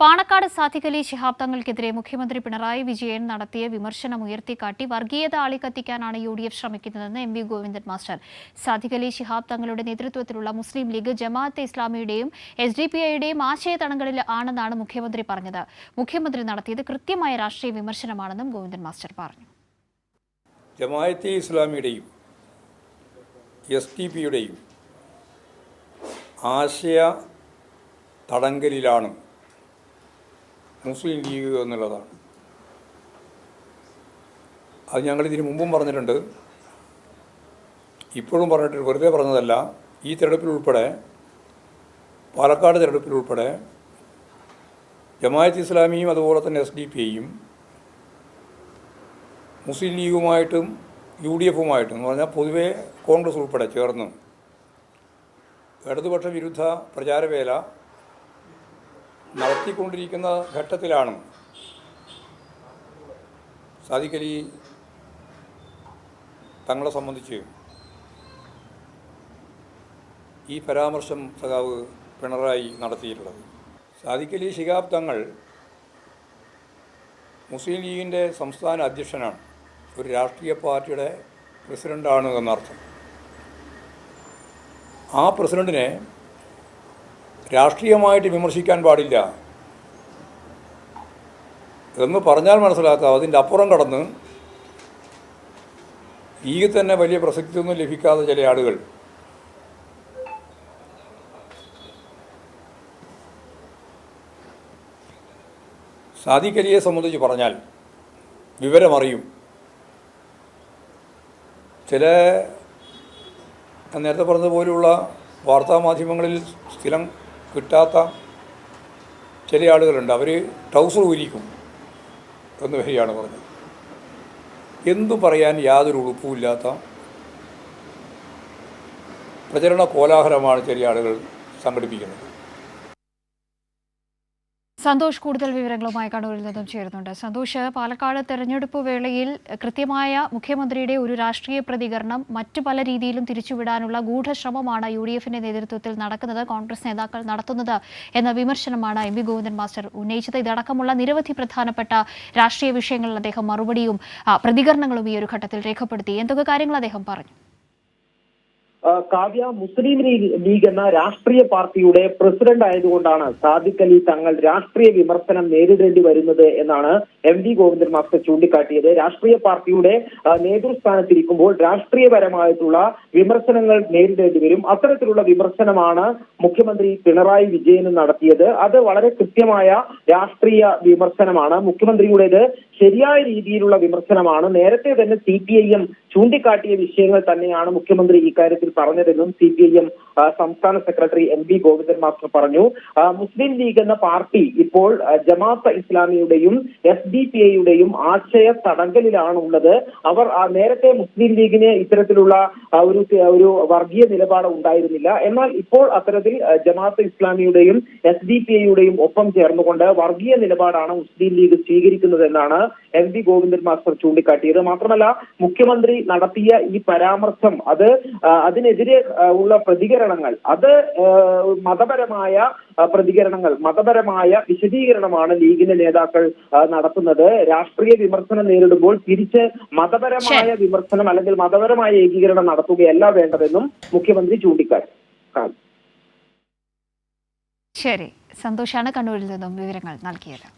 പാണക്കാട് സാദിഖലി ശിഹാബ് തങ്ങൾക്കെതിരെ മുഖ്യമന്ത്രി പിണറായി വിജയൻ നടത്തിയ വിമർശനം ഉയർത്തിക്കാട്ടി വർഗീയത ആളിക്കത്തിക്കാനാണ് യു ഡി എഫ് ശ്രമിക്കുന്നതെന്ന് M V Govindan master. Sadiqali Shihab തങ്ങളുടെ നേതൃത്വത്തിലുള്ള മുസ്ലിം ലീഗ് ജമാഅത്തെ ഇസ്ലാമിയുടെയും എസ് ഡി പി ഐയുടെയും ആശയതണങ്ങളിൽ ആണെന്നാണ് മുഖ്യമന്ത്രി പറഞ്ഞത്. മുഖ്യമന്ത്രി നടത്തിയത് കൃത്യമായ രാഷ്ട്രീയ വിമർശനമാണെന്നും ഗോവിന്ദൻ മാസ്റ്റർ പറഞ്ഞു. ജമാഅത്തെ ഇസ്ലാമിയുടെയും എസ് ഡി പിയുടെയും ആശയ തടങ്കലിലാണ് മുസ്ലിം ലീഗ് എന്നുള്ളതാണ്. അത് ഞങ്ങൾ ഇതിനു മുമ്പും പറഞ്ഞിട്ടുണ്ട്. ഇപ്പോഴും പറഞ്ഞിട്ട് വെറുതെ പറഞ്ഞതല്ല. ഈ തിരഞ്ഞെടുപ്പിലുൾപ്പെടെ പാലക്കാട് തിരഞ്ഞെടുപ്പിലുൾപ്പെടെ ജമായത്ത് ഇസ്ലാമിയും അതുപോലെ തന്നെ എസ് ഡി പി ഐയും മുസ്ലിം ലീഗുമായിട്ടും യു ഡി എഫുമായിട്ടും എന്ന് പറഞ്ഞാൽ പൊതുവെ കോൺഗ്രസ് ഉൾപ്പെടെ ചേർന്ന് ഇടതുപക്ഷ വിരുദ്ധ പ്രചാരവേല നടത്തിക്കൊണ്ടിരിക്കുന്ന ഘട്ടത്തിലാണ്. സാദിഖലി തങ്ങളെ സംബന്ധിച്ച് ഈ പരാമർശം സഖാവ് പിണറായി നടത്തിയിട്ടുള്ളത്. സാദിഖലി ശിഹാബ് തങ്ങൾ മുസ്ലിം ലീഗിന്റെ സംസ്ഥാന അധ്യക്ഷനാണ്. ഒരു രാഷ്ട്രീയ പാർട്ടിയുടെ പ്രസിഡന്റാണ് എന്നർത്ഥം. ആ പ്രസിഡന്റിനെ രാഷ്ട്രീയമായിട്ട് വിമർശിക്കാൻ പാടില്ല. എന്ന് പറഞ്ഞാൽ മനസ്സിലാക്കാം. അതിന്റെ അപ്പുറം കടന്ന് ഈ തന്നെ വലിയ പ്രസക്തിയൊന്നും ലഭിക്കാത്ത ചില ആളുകൾ. സാധിക്കലിയെ സംബന്ധിച്ച് പറഞ്ഞാൽ വിവരമറിയും. ചില നേരത്തെ പറഞ്ഞതുപോലെയുള്ള വാർത്താമാധ്യമങ്ങളിൽ സ്ഥിരം കിട്ടാത്ത ചില ആളുകളുണ്ട്. അവർ ട്രൗസർ ഊരിക്കും എന്ന് വരികയാണ് പറഞ്ഞത്. എന്തു പറയാൻ യാതൊരു ഉളുപ്പുമില്ലാത്ത പ്രചരണ കോലാഹലമാണ് ചില ആളുകൾ സംഘടിപ്പിക്കുന്നത്. സന്തോഷ് കൂടുതൽ വിവരങ്ങളുമായി കണ്ണൂരിൽ നിന്നും ചേരുന്നുണ്ട്. സന്തോഷ് പാലക്കാട് തെരഞ്ഞെടുപ്പ് വേളയിൽ കൃത്യമായ മുഖ്യമന്ത്രിയുടെ ഒരു രാഷ്ട്രീയ പ്രതികരണം മറ്റു പല രീതിയിലും തിരിച്ചുവിടാനുള്ള ഗൂഢശ്രമമാണ് യു ഡി എഫിന്റെ നേതൃത്വത്തിൽ നടക്കുന്നത് കോൺഗ്രസ് നേതാക്കൾ നടത്തുന്നത് എന്ന വിമർശനമാണ് എം വി ഗോവിന്ദൻ മാസ്റ്റർ ഉന്നയിച്ചത്. ഇതടക്കമുള്ള നിരവധി പ്രധാനപ്പെട്ട രാഷ്ട്രീയ വിഷയങ്ങളിൽ അദ്ദേഹം മറുപടിയും പ്രതികരണങ്ങളും ഈ ഒരു ഘട്ടത്തിൽ രേഖപ്പെടുത്തി. എന്തൊക്കെ കാര്യങ്ങൾ അദ്ദേഹം പറഞ്ഞു? കാവ്യ മുസ്ലിം ലീഗ് എന്ന രാഷ്ട്രീയ പാർട്ടിയുടെ പ്രസിഡന്റ് ആയതുകൊണ്ടാണ് സാദിഖ് അലി തങ്ങൾ രാഷ്ട്രീയ വിമർശനം നേരിടേണ്ടി വരുന്നത് എന്നാണ് എം വി ഗോവിന്ദൻ മാസ്റ്റർ ചൂണ്ടിക്കാട്ടിയത്. രാഷ്ട്രീയ പാർട്ടിയുടെ നേതൃസ്ഥാനത്തിരിക്കുമ്പോൾ രാഷ്ട്രീയപരമായിട്ടുള്ള വിമർശനങ്ങൾ നേരിടേണ്ടി വരും. അത്തരത്തിലുള്ള വിമർശനമാണ് മുഖ്യമന്ത്രി പിണറായി വിജയന് നടത്തിയത്. അത് വളരെ കൃത്യമായ രാഷ്ട്രീയ വിമർശനമാണ്. മുഖ്യമന്ത്രിയുടേത് ശരിയായ രീതിയിലുള്ള വിമർശനമാണ്. നേരത്തെ തന്നെ സി പി ഐ എം ചൂണ്ടിക്കാട്ടിയ വിഷയങ്ങൾ തന്നെയാണ് മുഖ്യമന്ത്രി ഇക്കാര്യത്തിൽ പറഞ്ഞതെന്നും സി പി ഐ എം സംസ്ഥാന secretary M V Govindan master പറഞ്ഞു. മുസ്ലിം ലീഗ് എന്ന പാർട്ടി ഇപ്പോൾ ജമാഅത്ത് ഇസ്ലാമിയുടെയും എസ് ഡി പി ഐയുടെയും ആശയ തടങ്കലിലാണ് ഉള്ളത് അവർ നേരത്തെ മുസ്ലിം ലീഗിന് ഇത്തരത്തിലുള്ള ഒരു ഒരു വർഗീയ നിലപാട് ഉണ്ടായിരുന്നില്ല. എന്നാൽ ഇപ്പോൾ അത്തരത്തിൽ ജമാഅത്ത് ഇസ്ലാമിയുടെയും എസ് ഡി പി ഐയുടെയും ഒപ്പം ചേർന്നുകൊണ്ട് വർഗീയ നിലപാടാണ് മുസ്ലിം ലീഗ് സ്വീകരിക്കുന്നതെന്നാണ് എം വി ഗോവിന്ദൻ മാസ്റ്റർ ചൂണ്ടിക്കാട്ടിയത്. മാത്രമല്ല മുഖ്യമന്ത്രി നടത്തിയ ഈ പരാമർശം അത് ആ, അതിനെതിരെ ഉള്ള പ്രതികരണങ്ങൾ. അത് മതപരമായ പ്രതികരണങ്ങൾ മതപരമായ വിശദീകരണമാണ് ലീഗിന്റെ നേതാക്കൾ നടത്തുന്നത്. രാഷ്ട്രീയ വിമർശനം നേരിടുമ്പോൾ തിരിച്ച് മതപരമായ വിമർശനം അല്ലെങ്കിൽ മതപരമായ ഏകീകരണം നടത്തുകയല്ല വേണ്ടതെന്നും മുഖ്യമന്ത്രി ചൂണ്ടിക്കാട്ടി. ശരി. സന്തോഷാണ് കണ്ണൂരിൽ നിന്നും വിവരങ്ങൾ നൽകിയത്.